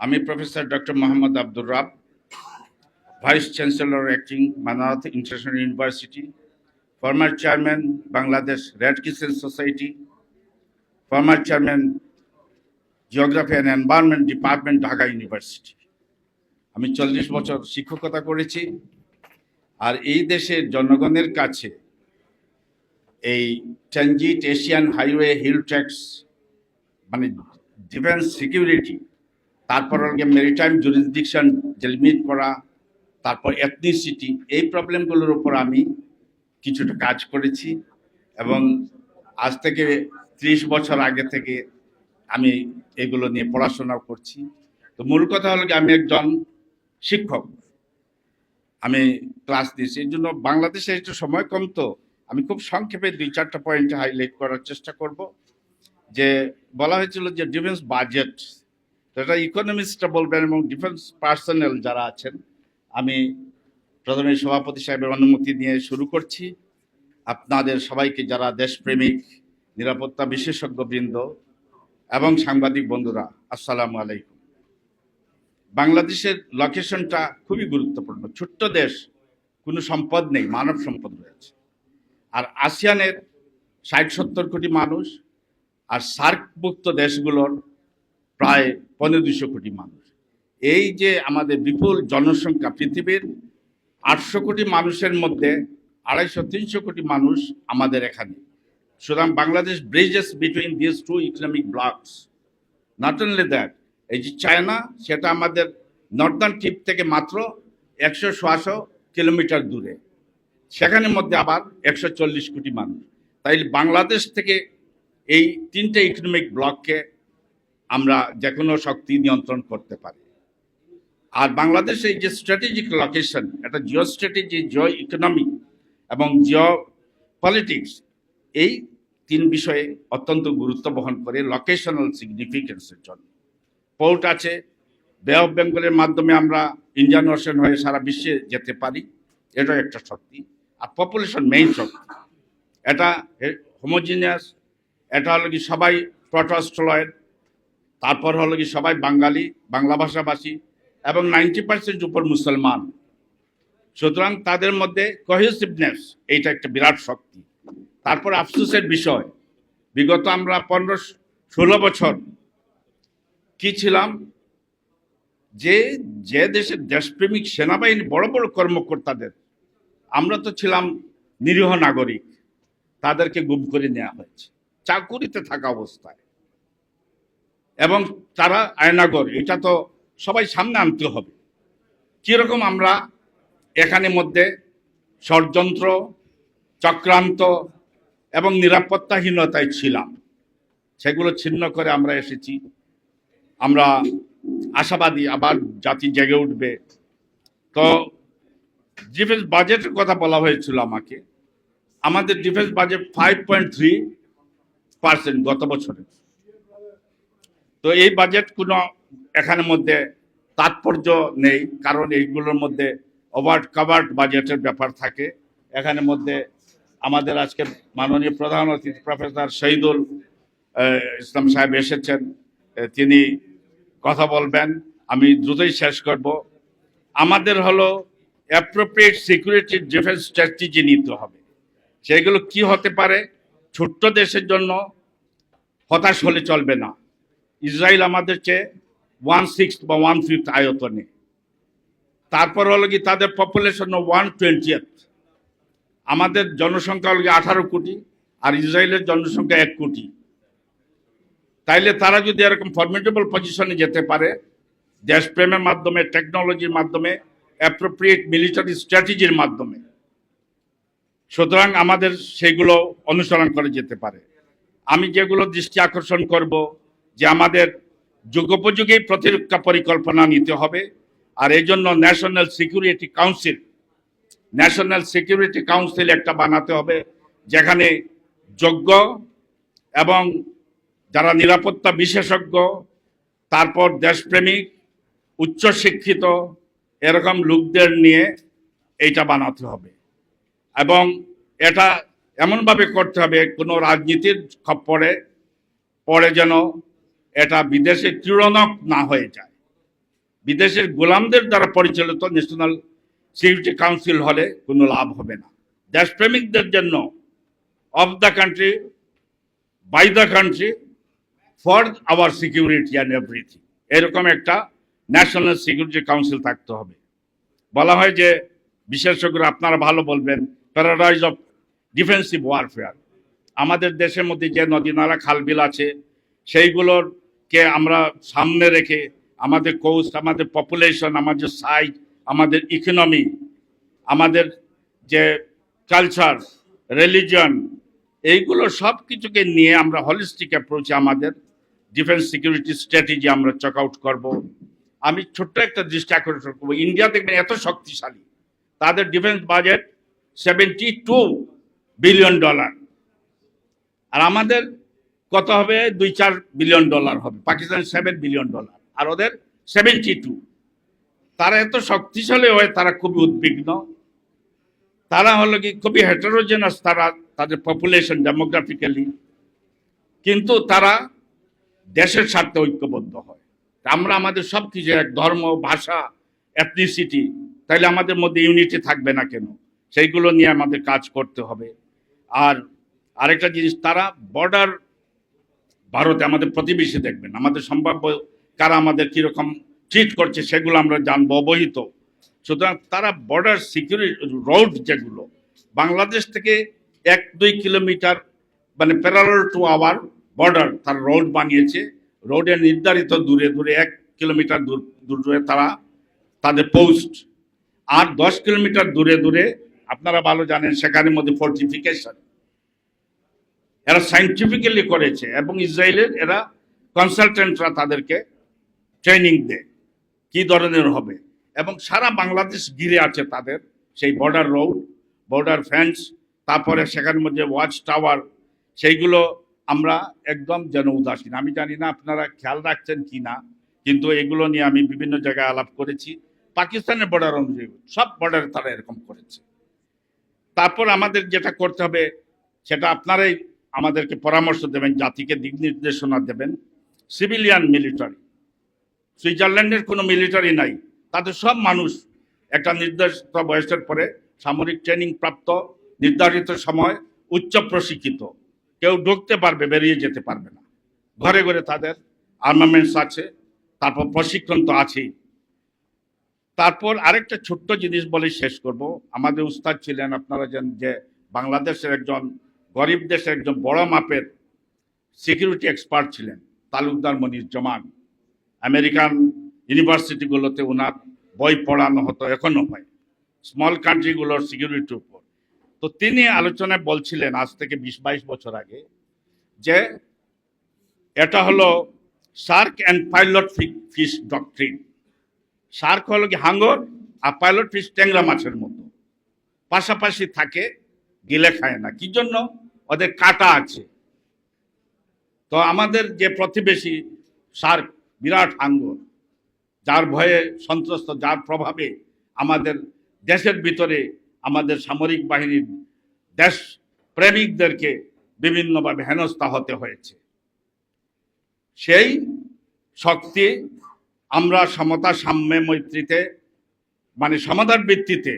আমি professor doctor Mohammad Abdur Rab, vice chancellor acting মানাথ international university, former chairman Bangladesh red crescent society, former chairman geography and environment department Dhaka university. আমি চল্লিশ বছর শিক্ষকতা করেছি আর এই দেশের জনগণের কাছে এই transit Asian highway hill tracks মানে ডিফেন্স সিকিউরিটি তারপর হচ্ছে মেরিটাইম জুরিসডিকশন লিমিট করা, তারপর এথনিসিটি এই প্রবলেমগুলোর উপর আমি কিছুটা কাজ করেছি এবং আজ থেকে ত্রিশ বছর আগে থেকে আমি এগুলো নিয়ে পড়াশোনা করছি। তো মূল কথা হলো কি আমি একজন শিক্ষক। আমি ক্লাস দিয়েছি, এই জন্য বাংলাদেশে একটু সময় কম তো। আমি খুব সংক্ষেপে দুই, চারটা পয়েন্ট হাইলাইট করার চেষ্টা করব। যে বলা হয়েছিল যে ডিফেন্স বাজেট এটা ইকোনমিস্টরা বলবেন এবং ডিফেন্স পার্সোনাল যারা আছেন, আমি প্রথমে সভাপতি সাহেবের অনুমতি নিয়ে শুরু করছি। আপনাদের সবাইকে যারা দেশপ্রেমিক, নিরাপত্তা বিশেষজ্ঞ বৃন্দ এবং সাংবাদিক বন্ধুরা, আসসালামু আলাইকুম। বাংলাদেশের লোকেশনটা খুবই গুরুত্বপূর্ণ। ছোট্ট দেশ, কোনো সম্পদ নেই, মানব সম্পদ রয়েছে। আর আসিয়ানের ষাট সত্তর কোটি মানুষ আর সার্কভুক্ত দেশগুলোর প্রায় পনেরো দুশো কোটি মানুষ। এই যে আমাদের বিপুল জনসংখ্যা পৃথিবীর আটশো কোটি মানুষের মধ্যে আড়াইশো, তিনশো কোটি মানুষ আমাদের এখানে। সুতরাং Bangladesh bridges between this two economic blocks not only that এই যে চায়না সেটা আমাদের নর্দার্ন টিপ থেকে মাত্র একশো ছশো কিলোমিটার দূরে। সেখানে মধ্যে আবার একশো চল্লিশ কোটি মানুষ। তাই বাংলাদেশ থেকে এই তিনটে ইকোনমিক ব্লককে আমরা যে কোনো শক্তি নিয়ন্ত্রণ করতে পারি। আর বাংলাদেশ এই যে স্ট্র্যাটেজিক লোকেশন এটা জিও স্ট্র্যাটেজি জিও ইকোনমি এবং জিও পলিটিক্স এই তিন বিষয়ে অত্যন্ত গুরুত্ব বহন করে লোকেশনাল সিগনিফিকেন্সের জন্য। পোর্ট আছে বে অফ বেঙ্গলের মাধ্যমে আমরা ইন্ডিয়ান ওশন হয়ে সারা বিশ্বে যেতে পারি, এটাও একটা শক্তি। আর পপুলেশন মেইন শক্তি, এটা হোমোজিনিয়াস এটা হলো কি সবাই প্রটস্টলয়েড তারপর হলো কি সবাই বাঙালি, বাংলা ভাষাভাষী এবং নাইনটি পার্সেন্ট উপর মুসলমান। সুতরাং তাদের মধ্যে কহেসিভনেস এইটা একটা বিরাট শক্তি। তারপর আফসোসের বিষয়, বিগত আমরা পনেরো, ষোলো বছর কি ছিলাম? যে যে দেশের দেশপ্রেমিক সেনাবাহিনী বড় বড় কর্মকর্তাদের, আমরা তো ছিলাম নিরীহ নাগরিক, তাদেরকে গুম করে নেওয়া হয়েছে। চাকুরিতে থাকা অবস্থায়। এবং তারা আয়নাগর, এটা তো সবাই সামনে আনতে হবে। কীরকম আমরা এখানে মধ্যে ষড়যন্ত্র, চক্রান্ত এবং নিরাপত্তাহীনতায় ছিলাম, সেগুলো ছিন্ন করে আমরা এসেছি। আমরা আশাবাদী আবার জাতি জেগে উঠবে। তো ডিফেন্স বাজেটের কথা বলা হয়েছিল আমাকে। আমাদের defence budget five point three percent গত বছরে। তো এই বাজেট কোনো এখানের মধ্যে তাৎপর্য নেই, কারণ এইগুলোর মধ্যে ওভার কাভার্ড বাজেটের ব্যাপার থাকে। এখানের মধ্যে আমাদের আজকে মাননীয় প্রধান অতিথি প্রফেসর শহীদুল ইসলাম সাহেব এসেছেন তিনি কথা বলবেন। আমি দ্রুতই শেষ করব। আমাদের হলো অ্যাপ্রোপ্রিয়েট সিকিউরিটি ডিফেন্স স্ট্র্যাটেজি নিতে হবে। সেগুলো কি হতে পারে? ছোট্ট দেশের জন্য হতাশ হলে চলবে না। ইসরায়েল আমাদের চেয়ে ওয়ান সিক্স বা ওয়ান ফিফথ আয়তনে তারপর হলো কি, তাদের পপুলেশন ওয়ান টোয়েন্টিয়েথ আমাদের জনসংখ্যা হলো আঠারো কোটি, আর ইসরায়েলের জনসংখ্যা এক কোটি। তাইলে তারা যদি এরকম ফর্মেটেবল পজিশনে যেতে পারে, দেশপ্রেমের মাধ্যমে টেকনোলজির মাধ্যমে অ্যাপ্রোপ্রিয়েট মিলিটারি স্ট্র্যাটেজির মাধ্যমে, সুতরাং আমাদের সেগুলো অনুসরণ করে যেতে পারে। আমি যেগুলো দৃষ্টি আকর্ষণ করব যে আমাদের যুগোপযোগী প্রতিরক্ষা পরিকল্পনা নিতে হবে, আর এই জন্য national security council national security council একটা বানাতে হবে, যেখানে যোগ্য এবং যারা নিরাপত্তা বিশেষজ্ঞ, তারপর দেশপ্রেমিক, উচ্চশিক্ষিত, এরকম লোকদের নিয়ে এইটা বানাতে হবে। এবং এটা এমনভাবে করতে হবে, কোনো রাজনীতির খপ্পরে পরে যেন এটা বিদেশে ক্রীড়নক না হয়ে যায়। বিদেশের গোলামদের দ্বারা পরিচালিত ন্যাশনাল সিকিউরিটি কাউন্সিল হলে কোনো লাভ হবে না। দেশপ্রেমিকদের জন্য of the country by the country for our security and everything এরকম একটা ন্যাশনাল সিকিউরিটি কাউন্সিল থাকতে হবে। বলা হয় যে বিশেষজ্ঞরা আপনারা ভালো বলবেন প্যারাডাইজ অফ ডিফেন্সিভ ওয়ারফেয়ার আমাদের দেশের মধ্যে যে নদী নালা খালবিল আছে, সেইগুলোর কে আমরা সামনে রেখে আমাদের কোস্ট আমাদের পপুলেশন আমাদের সাইজ আমাদের ইকোনমি আমাদের যে কালচার রিলিজন এইগুলো সব কিছুকে নিয়ে আমরা হলিস্টিক অ্যাপ্রোচে আমাদের ডিফেন্স সিকিউরিটি স্ট্র্যাটেজি আমরা চক আউট করব। আমি ছোট্ট একটা দৃষ্টি আকর্ষণ করব। ইন্ডিয়া দেখবেন এত শক্তিশালী। তাদের defence budget seventy two billion dollar আর আমাদের কত হবে? দুই চার বিলিয়ন ডলার হবে। পাকিস্তান সেভেন বিলিয়ন ডলার আর ওদের সেভেন্টি টু তারা এত শক্তিশালী হয়ে তারা খুবই উদ্বিগ্ন। তারা হলো কি খুবই হেটারোজেনাস তারা, তাদের পপুলেশন ডেমোগ্রাফিক্যালি কিন্তু তারা দেশের স্বার্থে ঐক্যবদ্ধ হয়। আমরা আমাদের সব কিছু এক ধর্ম, ভাষা এথনিসিটি তাইলে আমাদের মধ্যে ইউনিটি থাকবে না কেন? সেইগুলো নিয়ে আমাদের কাজ করতে হবে। আর আরেকটা জিনিস, তারা বর্ডার ভারতে আমাদের প্রতিবেশী দেখবেন, আমাদের সম্ভাব্য কারা আমাদের কীরকম ট্রিট করছে সেগুলো আমরা জানব, অবহিত। সুতরাং তারা বর্ডার সিকিউরিটি রোড যেগুলো, বাংলাদেশ থেকে এক দুই কিলোমিটার মানে প্যারাল টু আওয়ার বর্ডার তার রোড বানিয়েছে। রোডের নির্ধারিত দূরে দূরে এক কিলোমিটার দূর দূর তারা তাদের পোস্ট আর দশ কিলোমিটার দূরে দূরে আপনারা ভালো জানেন সেখানের মধ্যে ফোর্টিফিকেশন এরা সাইন্টিফিক্যালি করেছে এবং ইসরায়েলের এরা কনসালটেন্টরা তাদেরকে ট্রেনিং দেয় কি ধরনের হবে। এবং সারা বাংলাদেশ ঘিরে আছে তাদের সেই বর্ডার রোড বর্ডার ফেন্স তারপরে সেখানের মধ্যে ওয়াচ টাওয়ার সেইগুলো আমরা একদম যেন উদাসীন। আমি জানি না আপনারা খেয়াল রাখছেন কি না, কিন্তু এগুলো নিয়ে আমি বিভিন্ন জায়গায় আলাপ করেছি। পাকিস্তানের বর্ডার অনুযায়ী সব বর্ডারে তারা এরকম করেছে। তারপর আমাদের যেটা করতে হবে, সেটা আপনারাই আমাদেরকে পরামর্শ দেবেন, জাতিকে দিক নির্দেশনা দেবেন। সিভিলিয়ান মিলিটারি সুইজারল্যান্ডের কোনো মিলিটারি নাই। তাদের সব মানুষ একটা নির্দিষ্ট বয়সের পরে সামরিক ট্রেনিং প্রাপ্ত, নির্ধারিত সময় উচ্চ প্রশিক্ষিত। কেউ ঢুকতে পারবে, বেরিয়ে যেতে পারবে না। ঘরে ঘরে তাদের আর্মামেন্টস আছে, তারপর প্রশিক্ষণ তো আছেই। তারপর আরেকটা ছোট্ট জিনিস বলে শেষ করব। আমাদের উস্তাদ ছিলেন, আপনারা জানেন যে বাংলাদেশের একজন গরিব দেশের একজন বড় মাপের সিকিউরিটি এক্সপার্ট ছিলেন, তালুকদার মনির জমান। আমেরিকান ইউনিভার্সিটিগুলোতে ওনার বই পড়ানো হতো, এখনও হয়। স্মল কান্ট্রিগুলোর সিকিউরিটির উপর তো তিনি আলোচনায় বলছিলেন, আজ থেকে বিশ বাইশ বছর আগে, যে এটা হলো shark and pilot fish doctrine shark হলো কি হাঙ্গর, আর পাইলট ফিশ ট্যাংরা মাছের মতো। পাশাপাশি থাকে গিলে খায় না। কি জন্য? ওদের কাটা আছে। তো আমাদের যে প্রতিবেশী শার্ক বিরাট হাঙ্গর যার ভয়ে সন্ত্রস্ত, যার প্রভাবে আমাদের দেশের ভিতরে আমাদের সামরিক বাহিনীর দেশ প্রেমিকদেরকে বিভিন্নভাবে হেনস্থা হতে হয়েছে। সেই শক্তি আমরা সমতা, সাম্যে, মৈত্রীতে মানে সমাধান ভিত্তিতে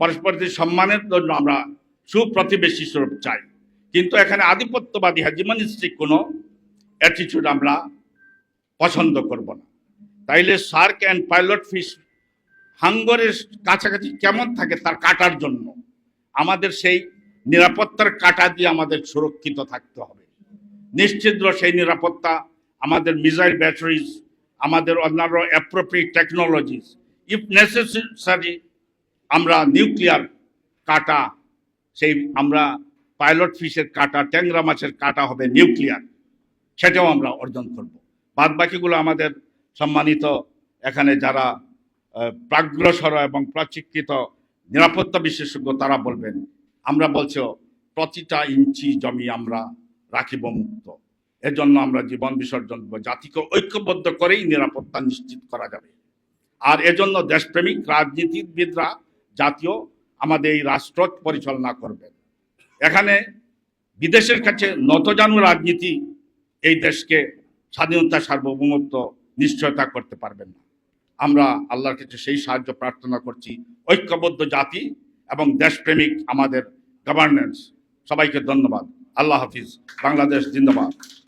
পরস্পরের সম্মানের জন্য আমরা সুপ্রতিবেশী স্বরূপ চাই। কিন্তু এখানে আধিপত্যবাদী হাজিমানিস্টিক কোনো অ্যাটিটিউড আমরা পছন্দ করব না। তাইলে সার্ক অ্যান্ড পাইলট ফিশ হাঙ্গরের কাছাকাছি কেমন থাকে তার কাটার জন্য? আমাদের সেই নিরাপত্তার কাটা দিয়ে আমাদের সুরক্ষিত থাকতে হবে। নিশ্চিদ্র সেই নিরাপত্তা আমাদের মিসাইল ব্যাটারিজ আমাদের অন্যান্য অ্যাপ্রোপ্রিয়েট টেকনোলজিস ইফ নেসেসারি আমরা নিউক্লিয়ার কাটা সেই আমরা পাইলট ফিশের কাটা, ট্যাংরা মাছের কাটা হবে নিউক্লিয়ার। সেটাও আমরা অর্জন করব। বাদ বাকিগুলো আমাদের সম্মানিত এখানে যারা প্রাগ্রসর এবং প্রশিক্ষিত নিরাপত্তা বিশেষজ্ঞ, তারা বলবেন, আমরা বলছো প্রতিটা ইঞ্চি জমি আমরা রাখিব মুক্ত। এজন্য আমরা জীবন বিসর্জন দেব জাতিকে ঐক্যবদ্ধ করেই নিরাপত্তা নিশ্চিত করা যাবে। আর এজন্য দেশপ্রেমিক, রাজনীতিবিদরা, জাতীয় আমাদের এই রাষ্ট্র পরিচালনা করবেন। এখানে বিদেশের কাছে নতজানু রাজনীতি এই দেশকে স্বাধীনতা সার্বভৌমত্ব নিশ্চয়তা করতে পারবেন না। আমরা আল্লাহর কাছে সেই সাহায্য প্রার্থনা করছি, ঐক্যবদ্ধ জাতি এবং দেশপ্রেমিক আমাদের গভর্নেন্স সবাইকে ধন্যবাদ। আল্লাহ হাফিজ। বাংলাদেশ জিন্দাবাদ।